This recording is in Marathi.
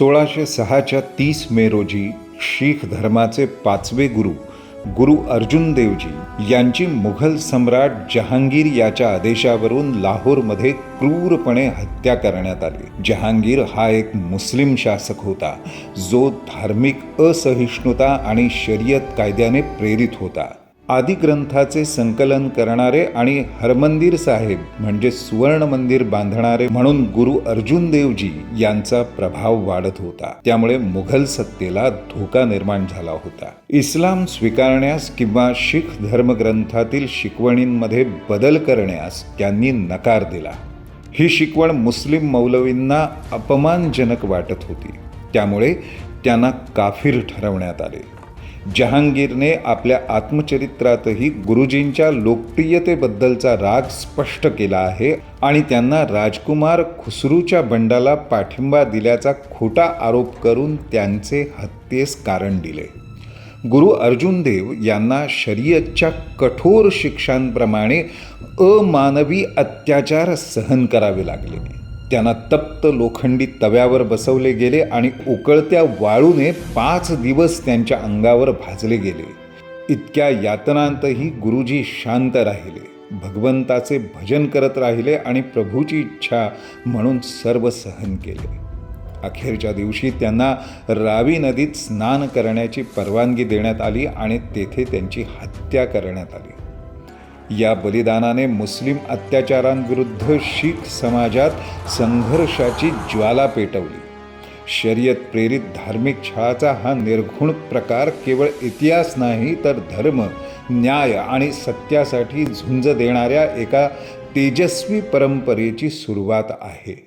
सोळाशे सहाच्या तीस मे रोजी शीख धर्माचे पाचवे गुरु गुरु अर्जुन देवजी यांची मुघल सम्राट जहांगीर याच्या आदेशावरून लाहोरमध्ये क्रूरपणे हत्या करण्यात आली. जहांगीर हा एक मुस्लिम शासक होता जो धार्मिक असहिष्णुता आणि शर्यत कायद्याने प्रेरित होता. आदी ग्रंथाचे संकलन करणारे आणि हरमंदिर साहेब म्हणजे सुवर्ण मंदिर बांधणारे म्हणून गुरु अर्जुन देवजी यांचा प्रभाव वाढत होता. त्यामुळे मुघल सत्तेला धोका निर्माण झाला होता. इस्लाम स्वीकारण्यास किंवा शीख धर्मग्रंथातील शिकवणींमध्ये बदल करण्यास त्यांनी नकार दिला. ही शिकवण मुस्लिम मौलवींना अपमानजनक वाटत होती. त्यामुळे त्यांना काफिर ठरवण्यात आले. जहांगीरने आपल्या आत्मचरित्रातही गुरुजींच्या लोकप्रियतेबद्दलचा राग स्पष्ट केला आहे आणि त्यांना राजकुमार खुसरूच्या बंडाला पाठिंबा दिल्याचा खोटा आरोप करून त्यांचे हत्येस कारण दिले. गुरु अर्जुन देव यांना शरीयतच्या कठोर शिक्षांप्रमाणे अमानवी अत्याचार सहन करावे लागले. त्यांना तप्त लोखंडी तव्यावर बसवले गेले आणि उकळत्या वाळूने पाच दिवस त्यांच्या अंगावर भाजले गेले. इतक्या यातनांतही गुरुजी शांत राहिले भगवंताचे भजन करत राहिले आणि प्रभूची इच्छा म्हणून सर्व सहन केले. अखेरच्या दिवशी त्यांना रावी नदीत स्नान करण्याची परवानगी देण्यात आली आणि तेथे त्यांची हत्या करण्यात आली. या बलिदानाने मुस्लिम अत्याचारांविरुद्ध शीख समाजात संघर्षाची ज्वाला पेटवली. शर्यत प्रेरित धार्मिक छळाचा हा निर्घुण प्रकार केवळ इतिहास नाही तर धर्म न्याय आणि सत्यासाठी झुंज देणाऱ्या एका तेजस्वी परंपरेची सुरुवात आहे.